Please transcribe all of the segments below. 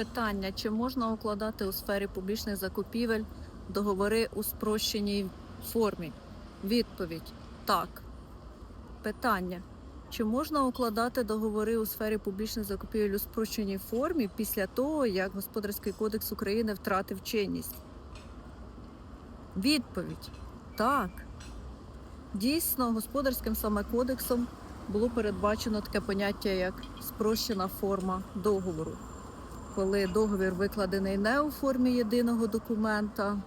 Питання: чи можна укладати у сфері публічних закупівель договори у спрощеній формі? Відповідь так. Питання: чи можна укладати договори у сфері публічних закупівель у спрощеній формі після того, як Господарський кодекс України втратив чинність? Відповідь так. Дійсно, господарським саме кодексом було передбачено таке поняття як спрощена форма договору, коли договір викладений не у формі єдиного документа,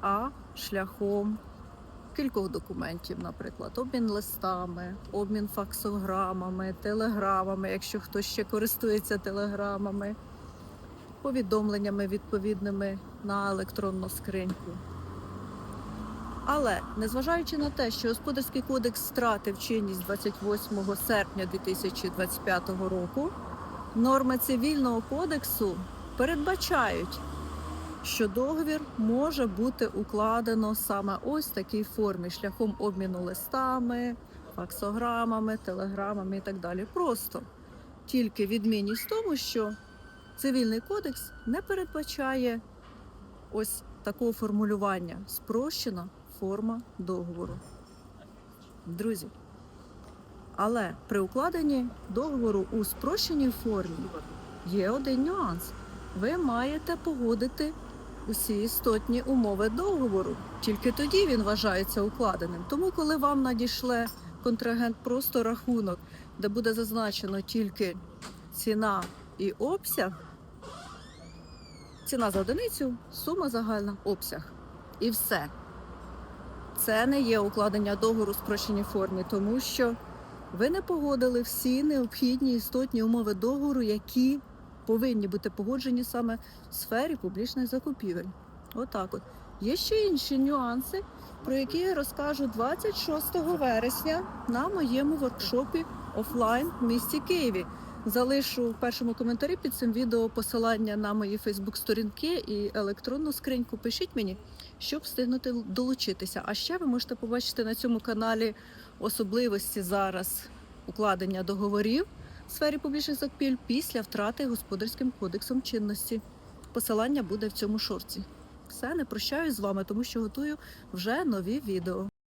а шляхом кількох документів, наприклад, обмін листами, обмін факсограмами, телеграмами, якщо хтось ще користується телеграмами, повідомленнями відповідними на електронну скриньку. Але незважаючи на те, що Господарський кодекс втратив чинність 28 серпня 2025 року, норми цивільного кодексу передбачають, що договір може бути укладено саме ось в такій формі, шляхом обміну листами, факсограмами, телеграмами і так далі. Просто тільки відмінність в тому, що цивільний кодекс не передбачає ось такого формулювання спрощена форма договору. Друзі. Але при укладенні договору у спрощеній формі є один нюанс. Ви маєте погодити усі істотні умови договору. Тільки тоді він вважається укладеним. Тому, коли вам надішле контрагент просто рахунок, де буде зазначено тільки ціна і обсяг, ціна за одиницю, сума загальна, обсяг. І все. Це не є укладення договору в спрощеній формі, тому що ви не погодили всі необхідні істотні умови договору, які повинні бути погоджені саме в сфері публічних закупівель. Отак от. Є ще інші нюанси, про які я розкажу 26 вересня на моєму воркшопі офлайн в місті Києві. Залишу в першому коментарі під цим відео посилання на мої Фейсбук-сторінки і електронну скриньку. Пишіть мені, щоб встигнути долучитися. А ще ви можете побачити на цьому каналі особливості зараз укладення договорів в сфері публічних закупівель після втрати господарським кодексом чинності. Посилання буде в цьому шорці. Все, не прощаюсь з вами, тому що готую вже нові відео.